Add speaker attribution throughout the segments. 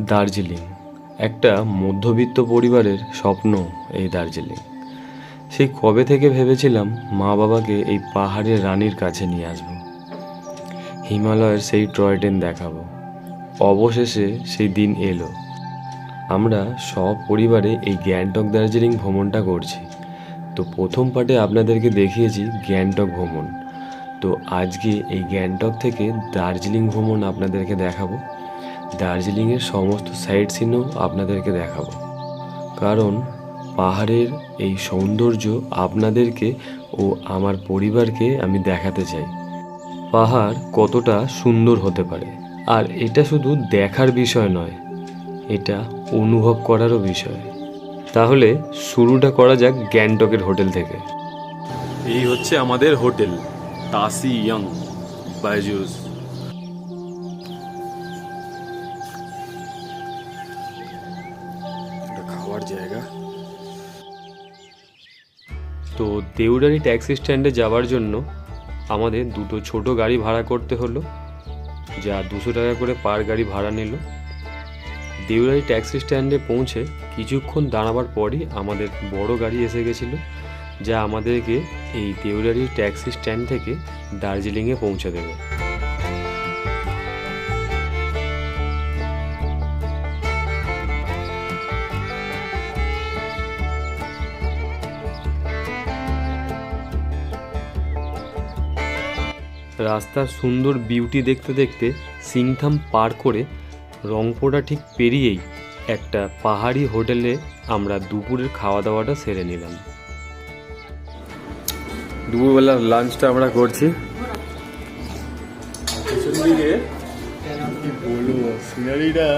Speaker 1: দার্জিলিং। একটা মধ্যবিত্ত পরিবারের স্বপ্ন এই দার্জিলিং। সেই কবে থেকে ভেবেছিলাম মা বাবাকে এই পাহাড়ের রানীর কাছে নিয়ে আসব। হিমালয়ের সেই টয় ট্রেন দেখাবো। অবশেষে সেই দিন এলো। আমরা সপরিবারে এই গ্যাংটক দার্জিলিং ভ্রমণটা করছি। তো প্রথম পার্টে আপনাদেরকে দেখিয়েছি গ্যাংটক ভ্রমণ। তো আজকে এই গ্যাংটক থেকে দার্জিলিং ভ্রমণ আপনাদেরকে দেখাবো। দার্জিলিংয়ের সমস্ত সাইট সিনও আপনাদেরকে দেখাবো। কারণ পাহাড়ের এই সৌন্দর্য আপনাদেরকে ও আমার পরিবারকে আমি দেখাতে চাই। পাহাড় কতটা সুন্দর হতে পারে। আর এটা শুধু দেখার বিষয় নয়, এটা অনুভব করারও বিষয়। তাহলে শুরুটা করা যাক গ্যাংটকের হোটেল থেকে।
Speaker 2: এই হচ্ছে আমাদের হোটেল, তাসি ইয়ং, বাইজুস।
Speaker 1: তো দেউরারি ট্যাক্সি স্ট্যান্ডে যাওয়ার জন্য আমাদের দুটো ছোট গাড়ি ভাড়া করতে হলো, যা দুশো টাকা করে পার গাড়ি ভাড়া নিল। দেউরারি ট্যাক্সি স্ট্যান্ডে পৌঁছে কিছুক্ষণ দাঁড়াবার পরই আমাদের বড় গাড়ি এসে গেছিল, যা আমাদেরকে এই দেউরারি ট্যাক্সি স্ট্যান্ড থেকে দার্জিলিংয়ে পৌঁছে দেবে। রাস্তার সুন্দর বিউটি দেখতে দেখতে সিংথাম পার করে রংপোড়া ঠিক পেরিয়েই একটা পাহাড়ি হোটেলে আমরা দুপুরের খাওয়া দাওয়াটা সেরে নিলাম।
Speaker 2: দুপুরবেলা লাঞ্চটা আমরা করছি। বলব সিনারিটা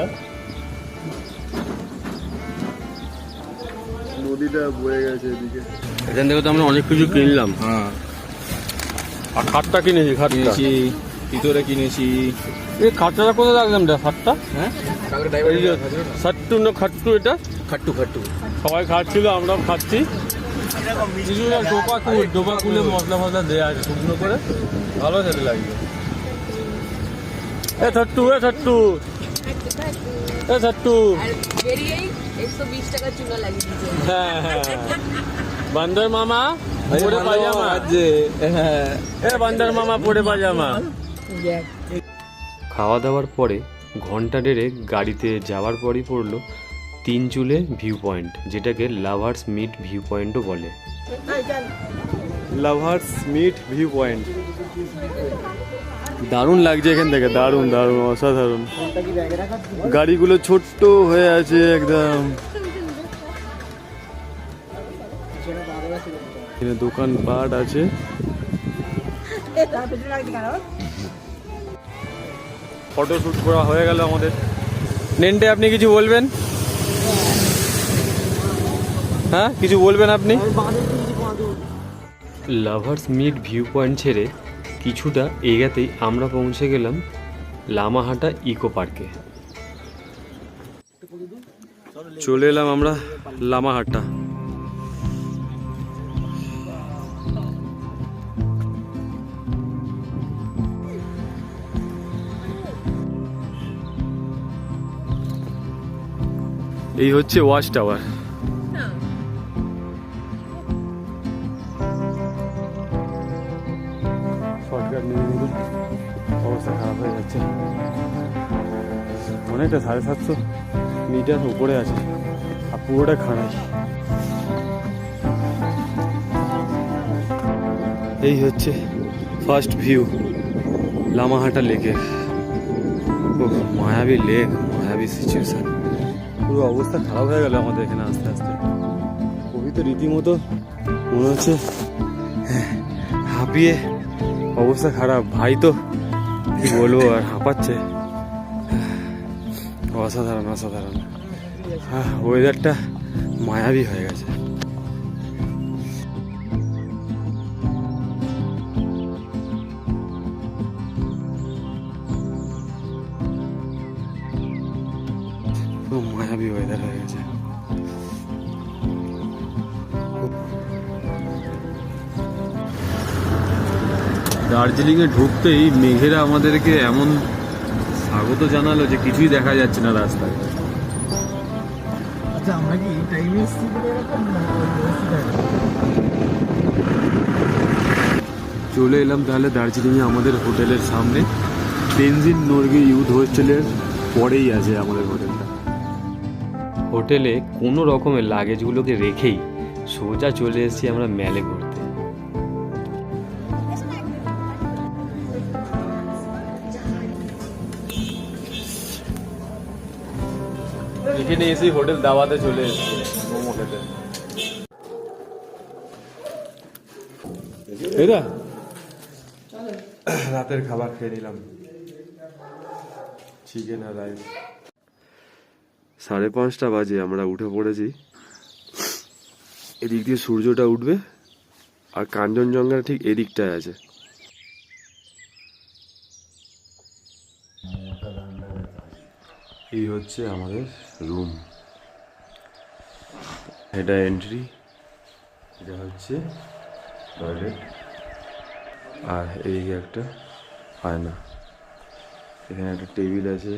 Speaker 2: নদীটা বয়ে গেছে এদিকে।
Speaker 1: এখান থেকে তো আমরা অনেক কিছু কিনলাম।
Speaker 2: হ্যাঁ। আর খাটটা কিনেছি খাটটা।
Speaker 3: কিনেছি ভিতরে কিনেছি।
Speaker 2: এই খাটটা কোথায় রাখলাম রে? খাটটা?
Speaker 3: হ্যাঁ?
Speaker 2: সাট্টু না খাট্টু এটা?
Speaker 3: খাট্টু খাট্টু।
Speaker 2: সবাই খাচ্ছিল আমরাও খাচ্ছি। ডোপা কুল ডোপা কুলে মশলা ফসলা দেওয়া আছে শুকনো করে। ভালো খেতে লাগবে। এ এ এ হ্যাঁ হ্যাঁ। বান্দর মামা। পরে পাজামা
Speaker 3: হ্যাঁ
Speaker 2: এ বান্দর মামা পরে পাজামা
Speaker 1: খাওয়া দাওয়ার পরে ঘণ্টা দেড়েক গাড়িতে যাওয়ার পরই পড়ল তিন চুলে ভিউ পয়েন্ট যেটাকে লাভার্স মিট ভিউ পয়েন্টও বলে।
Speaker 2: লাভার্স মিট ভিউ পয়েন্ট দারুণ লাগছে এখান থেকে দারুণ দারুণ অসাধারণ। গাড়িগুলো ছোট্ট হয়ে আছে একদম। এখানে দোকানপাট আছে। ফটো শুট করা হয়ে গেল আমাদের। নেনটে, আপনি কিছু বলবেন? হ্যাঁ কিছু বলবেন আপনি?
Speaker 1: লাভার্স মিট ভিউ পয়েন্ট ছেড়ে কিছুটা এগাতেই আমরা পৌঁছে গেলাম লামাহাটা ইকো পার্কে
Speaker 2: চলে এলাম আমরা লামাহাট্টা এই হচ্ছে ওয়াচ টাওয়ার। শর্টকাট নিয়ে। অবস্থা খারাপ হয়ে যাচ্ছে। অনেকটা সাড়ে সাতশো মিটার উপরে আছে। আর পুরোটা খাড়াই এই হচ্ছে ফার্স্ট ভিউ লামাহাটা লেকের ও মায়াবী লেক মায়াবী সিচুয়েশন পুরো অবস্থা খারাপ হয়ে গেল আমাদের এখানে আস্তে আস্তে। খুবই তো রীতিমতো মনে হচ্ছে হ্যাঁ, হাঁপিয়ে অবস্থা খারাপ। ভাই তো কি বলব আর হাঁপাচ্ছে। অসাধারণ অসাধারণ। হ্যাঁ ওয়েদারটা মায়াবী হয়ে গেছে। মায়াবী ওয়েদার হয়ে গেছে। দার্জিলিংয়ে ঢুকতেই মেঘেরা আমাদেরকে এমন স্বাগত জানালো যে কিছুই দেখা যাচ্ছে না রাস্তায়।
Speaker 4: আচ্ছা আমরা কি টাইমে?
Speaker 2: চলে এলাম তাহলে দার্জিলিংয়ে আমাদের হোটেলের সামনে। তেনজিন নর্গে ইউথ হোস্টেলের পরেই আছে আমাদের
Speaker 1: হোটেলে কোনো রকমের লাগেজগুলোকে রেখেই সোজা চলে এসেছি আমরা ম্যালে ঘুরতে।
Speaker 2: এখানে এসেই হোটেল দাওয়াতে চলে এসেছি রাতের খাবার খেয়ে নিলাম। চিকেন আর রাইস সাড়ে পাঁচটা বাজে, আমরা উঠে পড়েছি। এদিক দিয়ে সূর্যটা উঠবে আর কাঞ্চনজঙ্ঘার ঠিক এদিকটায় আছে। এই হচ্ছে আমাদের রুম এটা এন্ট্রি এটা হচ্ছে টয়লেট আর এইদিকে একটা আয়না। এখানে একটা টেবিল আছে।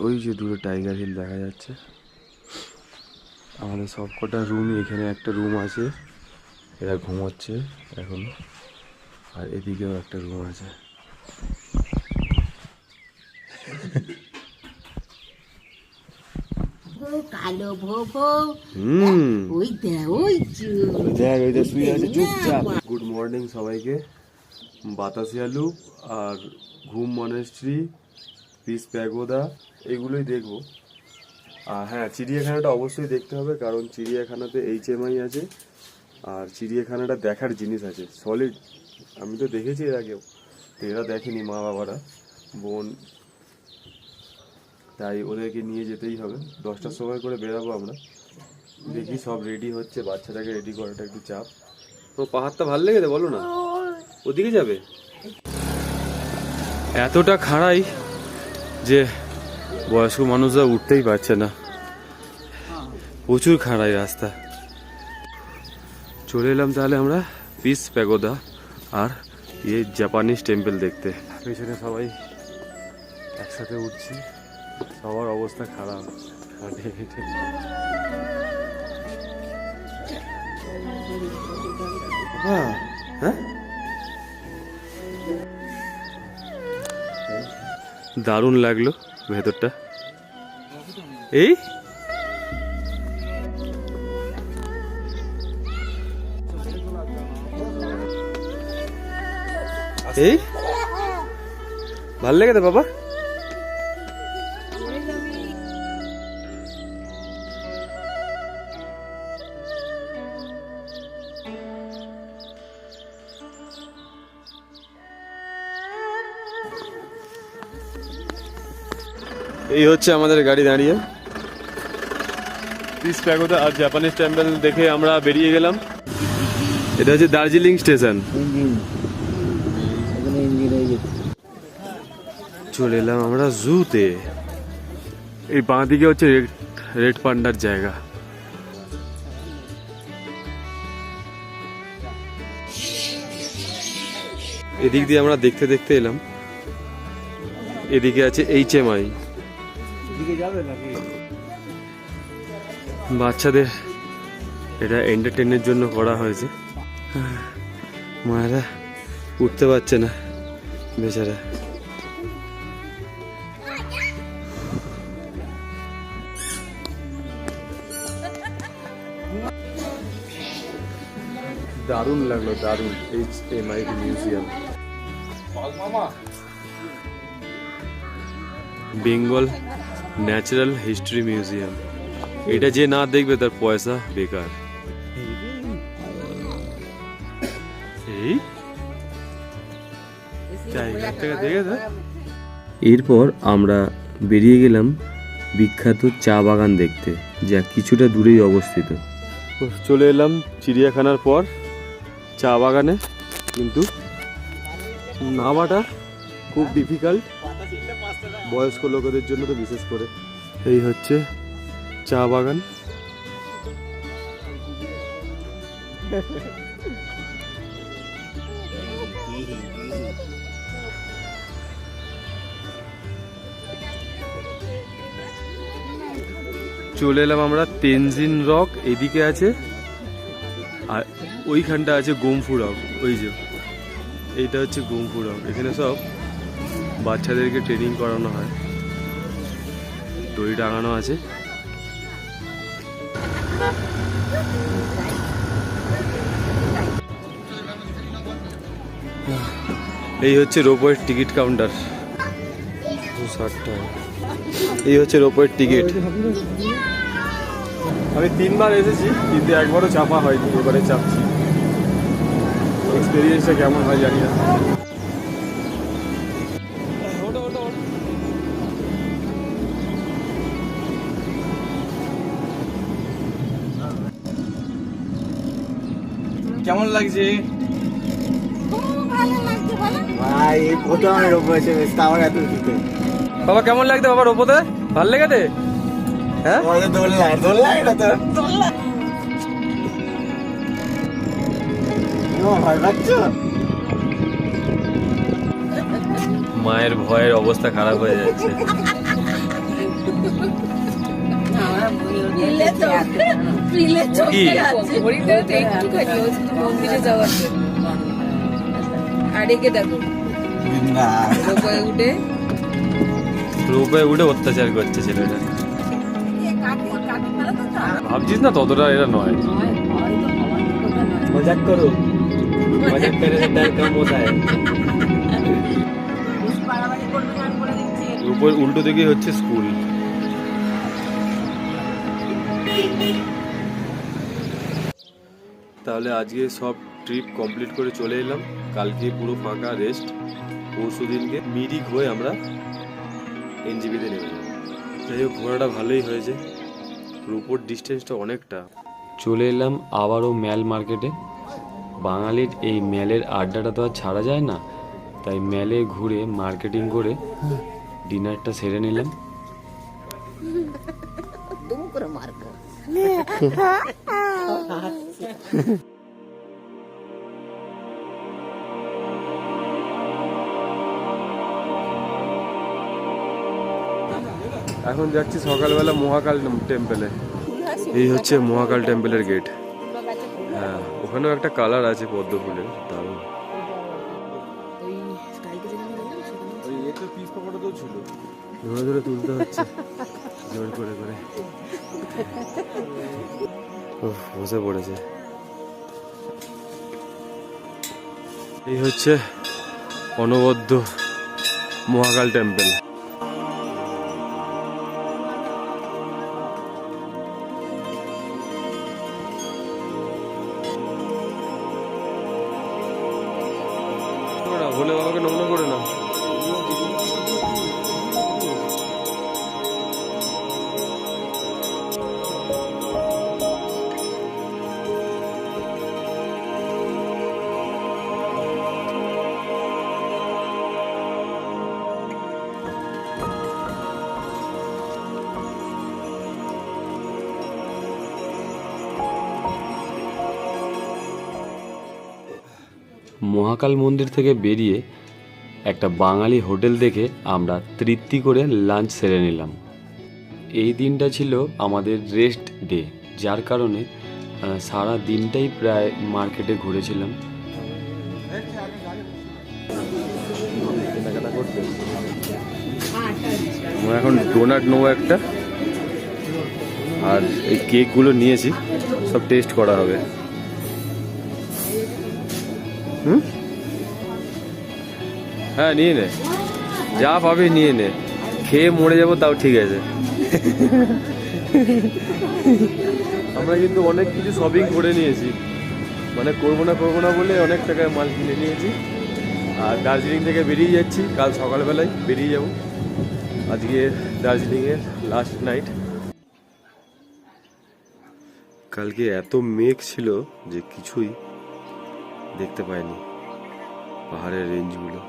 Speaker 2: ওই যে দূরে টাইগার হিল দেখা যাচ্ছে। আমাদের সবকটা রুমই এখানে একটা রুম আছে। এরা ঘুমাচ্ছে এখন। আর এদিকেও একটা রুম আছে।
Speaker 5: কালো ওই দে ওই
Speaker 2: দেখ শুয়ে আছে চুপচাপ। গুড মর্নিং সবাইকে। বাতাসিয়া লুপ আর ঘুম মনেস্ট্রি পিস প্যাগোদা এগুলোই দেখব। আর হ্যাঁ চিড়িয়াখানাটা অবশ্যই দেখতে হবে, কারণ চিড়িয়াখানাতে এইচএমআই আছে, আর চিড়িয়াখানাটা দেখার জিনিস আছে সলিড আমি তো দেখেছি এর আগেও, তো এরা দেখেনি মা বাবারা, বোন। তাই ওদেরকে নিয়ে যেতেই হবে। দশটার সময় করে বেরাবো আমরা। দেখি সব রেডি হচ্ছে, বাচ্চাটাকে রেডি করাটা একটু চাপ। তো পাহাড়টা ভালো লেগেছে বলো না? ওদিকে যাবে? এতটা খাড়াই যে বয়স্ক মানুষরা উঠতেই পারছে না। প্রচুর খাড়াই রাস্তা। চলে এলাম তাহলে আমরা পিস প্যাগোদা আর ইয়ে জাপানিজ টেম্পল দেখতে। পেছনে সবাই একসাথে উঠছি। সবার অবস্থা খারাপ। হ্যাঁ হ্যাঁ? দারুণ লাগল ভেতরটা। এই? এই? ভালো লেগেছে বাবা? এই হচ্ছে আমাদের গাড়ি দাঁড়িয়ে। পিস প্যাগোদা আর জাপানিজ টেম্পল দেখে আমরা বেরিয়ে গেলাম। এটা হচ্ছে দার্জিলিং স্টেশন। চলে এলাম আমরা জুতে। এই বাঁ দিকে হচ্ছে রেড রেড পান্ডার জায়গা। এদিক দিয়ে আমরা দেখতে দেখতে এলাম। এদিকে আছে এইচ এম আই বাচ্চাদের এটা এন্টারটেনের জন্য করা হয়েছে। মায়েরা উঠতে পারছে না বেচারা। দারুণ লাগল দারুণ। H M I museum Bengal natural history museum এটা যে না দেখবে তার পয়সা বেকার। এই? এরপর আমরা বেরিয়ে গেলাম বিখ্যাত চা বাগান দেখতে যা কিছুটা দূরেই অবস্থিত। চলে এলাম চিড়িয়াখানার পর চা বাগানে। কিন্তু নামাটা খুব ডিফিকাল্ট বয়স্ক লোকেদের জন্য তো বিশেষ করে। এই হচ্ছে চা বাগান? চলে এলাম আমরা তেনজিন রক, এদিকে আছে, আর ওইখানটা আছে গোমফু রক, ওই যে। এইটা হচ্ছে গোমফু রক। এখানে সব বাচ্চাদেরকে ট্রেনিং করানো হয়। দড়ি টাঙানো আছে। এই হচ্ছে রোপওয়ের টিকিট কাউন্টার। এই হচ্ছে রোপওয়ের টিকিট। আমি তিনবার এসেছি, কিন্তু একবারও চাপা হয়নি, এবারে চাপছি। এক্সপিরিয়েন্সটা কেমন হয় জানি না।
Speaker 3: কেমন লাগছে?
Speaker 4: ভাই এই প্রথম আমি রোপ হয়েছে তাও এত দিতে
Speaker 2: বাবা কেমন লাগছে বাবা রোপোতে ভালো লেগেছে? হ্যাঁ?
Speaker 4: এটা তো।
Speaker 1: মায়ের ভয়ের অবস্থা খারাপ হয়ে যাচ্ছে।
Speaker 6: মন্দিরে যাওয়ার জন্য। রেগে দেখো। উঠে।
Speaker 1: রোপয়ে উঠে অত্যাচার করছে ছেলেটা। ভাবছিস না ততটা এটা নয়?
Speaker 4: মজাক করো। মজাক করে
Speaker 2: তার উল্টো দিকেই হচ্ছে স্কুল। তাহলে আজকে সব ট্রিপ কমপ্লিট করে চলে এলাম। কালকে পুরো ফাঁকা রেস্ট পরশু দিনকে মিরিক হয়ে আমরা এনজিবিতে নেমে যাব। যাই হোক ঘোরাটা ভালোই হয়েছে। রোপোর ডিস্টেন্সটা অনেকটা।
Speaker 1: চলে এলাম আবারও ম্যাল মার্কেটে। বাঙালির এই ম্যালের আড্ডাটা তো আর ছাড়া যায় না। তাই ম্যালে ঘুরে মার্কেটিং করে ডিনারটা সেরে নিলাম।
Speaker 5: করে মারবো।
Speaker 2: এখন যাচ্ছি সকালবেলা মহাকাল টেম্পেলে। এই হচ্ছে মহাকাল টেম্পেলের গেট হ্যাঁ ওখানেও একটা কালার আছে পদ্ম ফুলের, দারুণ। ধরে ধরে তুলতে হচ্ছে। জোর করে করে। বসে পড়েছে। এই হচ্ছে অনবদ্য মহাকাল টেম্পল।
Speaker 1: মহাকাল মন্দির থেকে বেরিয়ে একটা বাঙালি হোটেল দেখে আমরা তৃপ্তি করে লাঞ্চ সেরে নিলাম। এই দিনটা ছিল আমাদের রেস্ট ডে, যার কারণে সারা দিনটাই প্রায় মার্কেটে ঘুরেছিলাম।
Speaker 2: এখন ডোনাট নেব একটা, আর এই কেকগুলো নিয়েছি, সব টেস্ট করা হবে। হুম? হ্যাঁ নিয়ে নে। যা পাবি নিয়ে নে। খেয়ে মরে যাব, তাও ঠিক আছে। আমরা কিন্তু অনেক কিছু শপিং করে নিয়েছি। মানে করব না করব না বলে অনেক টাকায় মাল কিনে নিয়েছি। আর দার্জিলিং থেকে বেরিয়ে যাচ্ছি। কাল সকালবেলায় বেরিয়ে যাব। আজকে দার্জিলিংয়ের লাস্ট নাইট কালকে এত মেঘ ছিল যে কিছুই দেখতে পাইনি। পাহাড়ের রেঞ্জগুলো।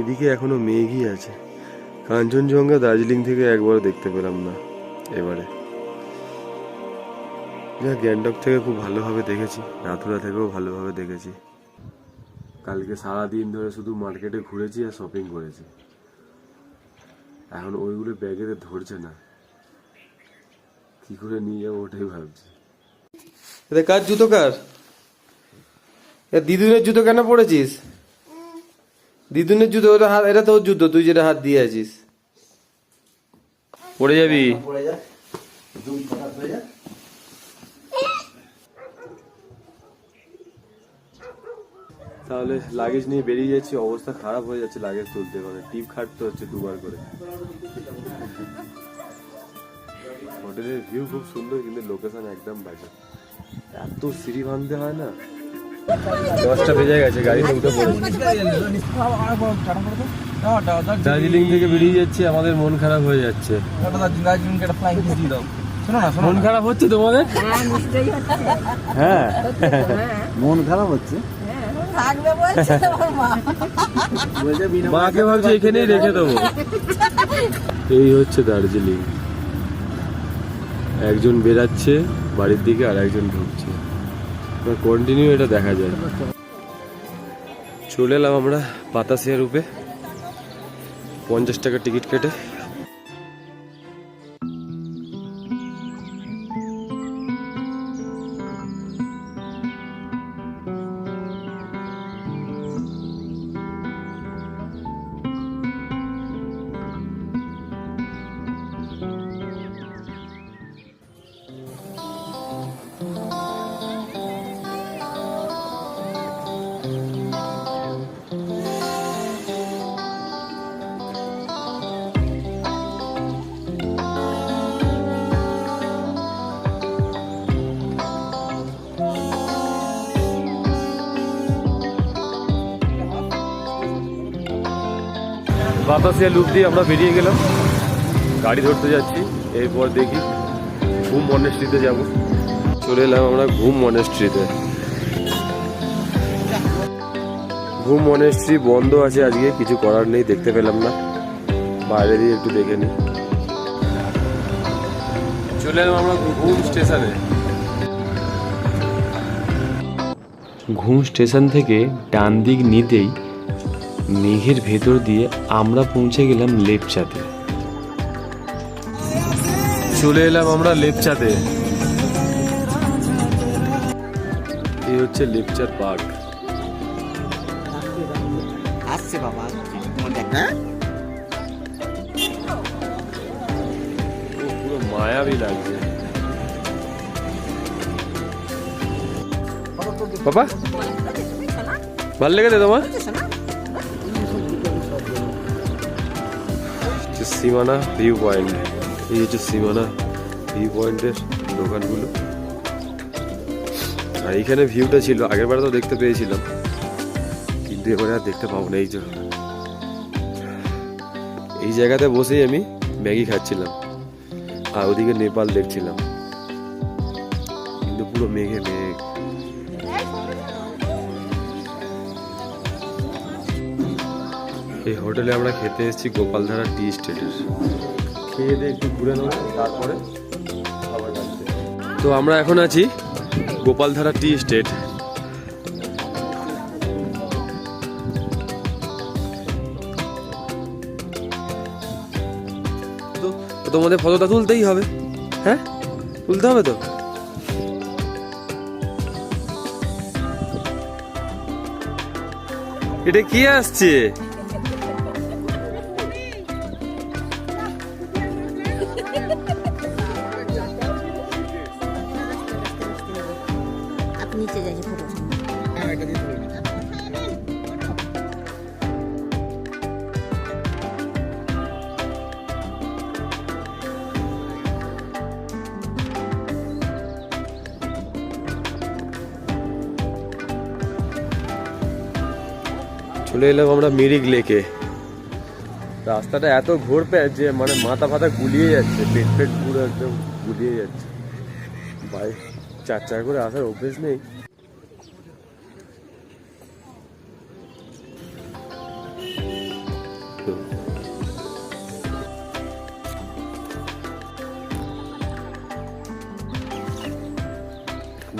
Speaker 2: এদিকে এখনও মেঘই আছে। কাঞ্চনজঙ্ঘা দার্জিলিং থেকে একবার দেখতে পেলাম না, এবারে। যা গ্যাংটক থেকে খুব ভালোভাবে দেখেছি, নাথুরা থেকেও ভালোভাবে দেখেছি। কালকে সারা দিন ধরে শুধু মার্কেটে ঘুরেছি আর শপিং করেছি। এখন ওইগুলো ব্যাগেতে ধরছে না। কি করে নিয়ে যাব ওটাই ভাবছি। কার জুতো কার? দিদুনের জুতো কেন পড়েছিস? দিদুনের জুতো ওটা হাত এটা তোর জুতো তুই যেটা হাত দিয়ে আছিস। পড়ে যাবি?
Speaker 4: পড়ে যা। দুম হঠাৎ হয়ে যা।
Speaker 2: তাহলে লাগেজ নিয়ে বেরিয়ে যাচ্ছি অবস্থা খারাপ হয়ে যাচ্ছে লাগেজ তুলতে মানে টিপ খাটতে হচ্ছে দুবার করে। হোটেলের ভিউ খুব সুন্দর কিন্তু লোকেশন একদম বাজে এত সিঁড়ি ভাঙতে হয় না। দশটা বেজে গেছে গাড়িতে উঠে পড়েছি। দার্জিলিং থেকে বেরিয়ে যাচ্ছি আমাদের মন খারাপ হয়ে যাচ্ছে। মন খারাপ হচ্ছে তোমাদের?
Speaker 7: হ্যাঁ।
Speaker 2: হ্যাঁ
Speaker 4: মন খারাপ হচ্ছে।
Speaker 2: মাকে ভাবছি এখানেই রেখে দেবো। এই হচ্ছে দার্জিলিং। একজন বেরাচ্ছে বাড়ির দিকে আর একজন ঢুকছে। কন্টিনিউ এটা দেখা যায়। চলে এলাম আমরা বাতাসিয়া রূপে। পঞ্চাশ টাকা টিকিট কেটে। বাতাসিয়া লুপ দিয়ে আমরা বেরিয়ে গেলাম। গাড়ি ধরতে যাচ্ছি, এরপর দেখি ঘুম মনেস্ট্রিতে যাব। চলে এলাম আমরা ঘুম মনেস্ট্রিতে ঘুম মনেস্ট্রি বন্ধ আছে আজকে, কিছু করার নেই, দেখতে পেলাম না। বাইরে দিয়ে একটু দেখে নিই। চলে এলাম আমরা ঘুম স্টেশনে। ঘুম স্টেশন থেকে ডান দিক নিতেই মেঘের ভেতর দিয়ে আমরা পৌঁছে গেলাম লেপচাতে চলে এলাম আমরা লেপচাতে এই হচ্ছে লেপচার পার্ক।
Speaker 4: আসছে বাবা।
Speaker 2: পুরো মায়াবী লাগছে। বাবা ভালো লেগেছে তোমার? হচ্ছে সীমানা ভিউ পয়েন্ট এই হচ্ছে সীমানা ভিউ পয়েন্টের দোকানগুলো। আর এইখানে ভিউটা ছিল, আগের বার তো দেখতে পেয়েছিলাম। কিন্তু এবারে আর দেখতে পাবো না, এই জন্য এই জায়গাতে বসেই আমি ম্যাগি খাচ্ছিলাম। আর ওদিকে নেপাল দেখছিলাম। কিন্তু পুরো মেঘে মেঘ। এই হোটেলে আমরা খেতে এসেছি গোপালধারা টি স্টেটের। খেয়ে দিয়ে একটু ঘুরে নেব তারপরে তো আমরা এখন আছি গোপালধারা টি স্টেট। তোমাদের ফটোটা তুলতেই হবে হ্যাঁ? তুলতে হবে তো? এটা কি আসছে?
Speaker 8: নিচে যাইছে ফটো
Speaker 2: চলে এলাম আমরা মিরিক লেকে। রাস্তাটা এত ঘুরবে যে মানে মাথা ফাতা গুলিয়ে যাচ্ছে পেট পেট পুরো একদম গুলিয়ে যাচ্ছে। বাইক চার চার করে আসার অভ্যেস নেই।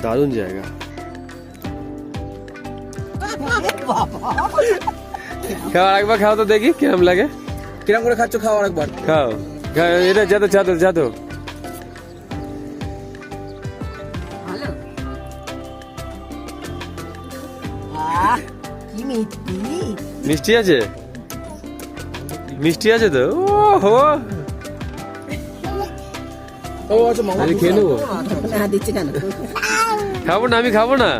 Speaker 2: দারুণ জায়গা। খাওয়া একবার খাও তো দেখি কিরম লাগে।
Speaker 3: কিরম করে খাচ্ছ খাওয়া একবার।
Speaker 2: খাও। এটা যাতো যাতো যাতো
Speaker 5: মিষ্টি
Speaker 2: আছে? মিষ্টি আছে তো? ও
Speaker 3: ও আচ্ছা মামা
Speaker 2: খেয়ে নেব।
Speaker 5: দিচ্ছি কেন?
Speaker 2: খাব না, আমি খাব না।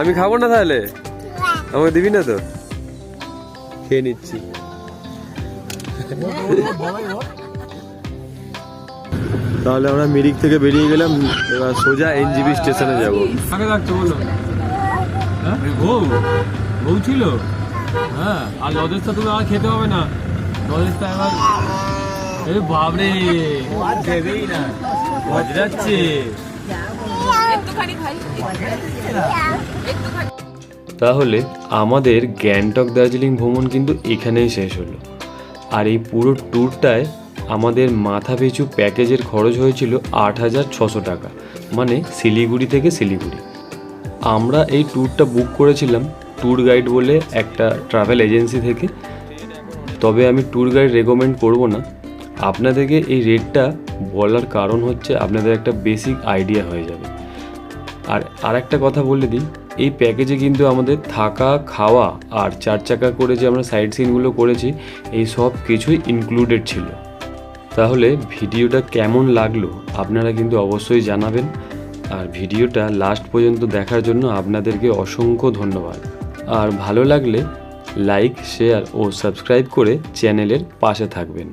Speaker 2: আমি খাব না তাহলে? আমাকে দিবি না তো? খেয়ে নিচ্ছি। তাহলে আমরা মিরিক থেকে বেরিয়ে গেলাম, এবার সোজা এনজিবি স্টেশনে যাব।
Speaker 1: কাকে ডাকছো বলো। বউ বউ ছিল? হ্যাঁ আর লজেসটা তুমি আর খেতে হবে না। লজেসটা এবার এ বাবরে দেবেই না। যাচ্ছে তাহলে আমাদের গ্যাংটক দার্জিলিং ভ্রমণ কিন্তু এখানেই শেষ হলো। আর এই পুরো ট্যুরটায় আমাদের মাথা পিছু প্যাকেজের খরচ হয়েছিল আট হাজার ছশো টাকা মানে শিলিগুড়ি থেকে শিলিগুড়ি। আমরা এই ট্যুরটা বুক করেছিলাম ট্যুর গাইড বলে একটা ট্রাভেল এজেন্সি থেকে। তবে আমি ট্যুর গাইড রেকমেন্ড করব না। আপনাদেরকে এই রেটটা বলার কারণ হচ্ছে আপনাদের একটা বেসিক আইডিয়া হয়ে যাবে। আর আরেকটা কথা বলে দিই, এই প্যাকেজে কিন্তু আমাদের থাকা, খাওয়া আর চার চাকা করে যে আমরা সাইড সিনগুলো করেছি, এই সব কিছুই ইনক্লুডেড ছিল। তাহলে ভিডিওটা কেমন লাগল আপনারা কিন্তু অবশ্যই জানাবেন। আর ভিডিওটা লাস্ট পর্যন্ত দেখার জন্য আপনাদেরকে অসংখ্য ধন্যবাদ। আর ভালো লাগলে লাইক শেয়ার ও সাবস্ক্রাইব করে চ্যানেলের পাশে থাকবেন।